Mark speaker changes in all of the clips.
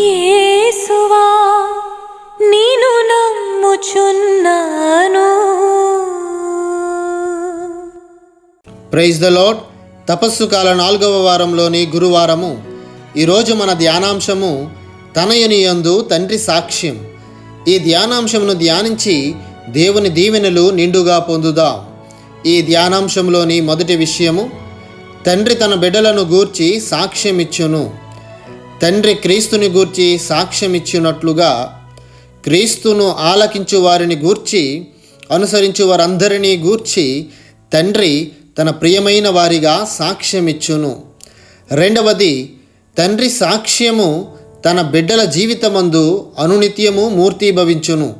Speaker 1: యేసువా నేను నమ్ముచున్నాను.
Speaker 2: ప్రైజ్ ద లాడ్ తపస్సు కాల నాలుగవ వారంలోని గురువారము. ఈరోజు మన ధ్యానాంశము తనయుని యందు తండ్రి సాక్ష్యం. ఈ ధ్యానాంశమును ధ్యానించి దేవుని దీవెనలు నిండుగా పొందుదాం. ఈ ధ్యానాంశంలోని మొదటి విషయము తండ్రి తన బిడ్డలను గూర్చి సాక్ష్యమిచ్చును. తండ్రి క్రీస్తుని గూర్చి సాక్ష్యమిచ్చినట్లుగా క్రీస్తును ఆలకించు వారిని గూర్చి అనుసరించు వారందరినీ గూర్చి తండ్రి తన ప్రియమైన వారిగా సాక్ష్యమిచ్చును. రెండవది తండ్రి సాక్ష్యము తన బిడ్డల జీవితమందు అనునిత్యము మూర్తీభవించును.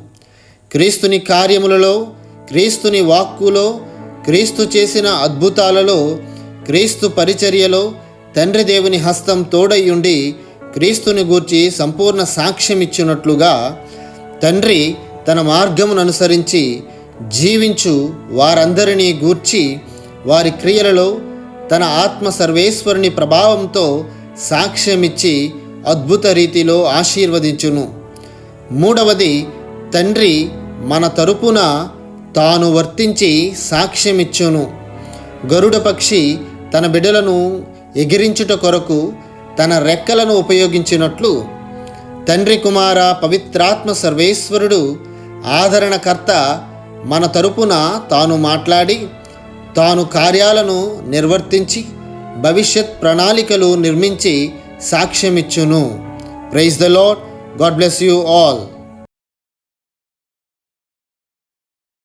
Speaker 2: క్రీస్తుని కార్యములలో క్రీస్తుని వాక్కులో క్రీస్తు చేసిన అద్భుతాలలో క్రీస్తు పరిచర్యలో తండ్రి దేవుని హస్తం తోడయ్యుండి క్రీస్తుని గూర్చి సంపూర్ణ సాక్ష్యం ఇచ్చినట్లుగా తండ్రి తన మార్గమును అనుసరించి జీవించు వారందరినీ గూర్చి వారి క్రియలలో తన ఆత్మ సర్వేశ్వరుని ప్రభావంతో సాక్ష్యమిచ్చి అద్భుత రీతిలో ఆశీర్వదించును. మూడవది తండ్రి మన తరపున తాను వర్తించి సాక్ష్యమిచ్చును. గరుడ పక్షి తన బిడ్డలను ఎగిరించుట కొరకు తన రెక్కలను ఉపయోగించినట్లు తండ్రి కుమార పవిత్రాత్మ సర్వేశ్వరుడు ఆదరణకర్త మన తరపున తాను మాట్లాడి తాను కార్యాలను నిర్వర్తించి భవిష్యత్ ప్రణాళికలు నిర్మించి సాక్ష్యమిచ్చును. Praise the lord god bless you all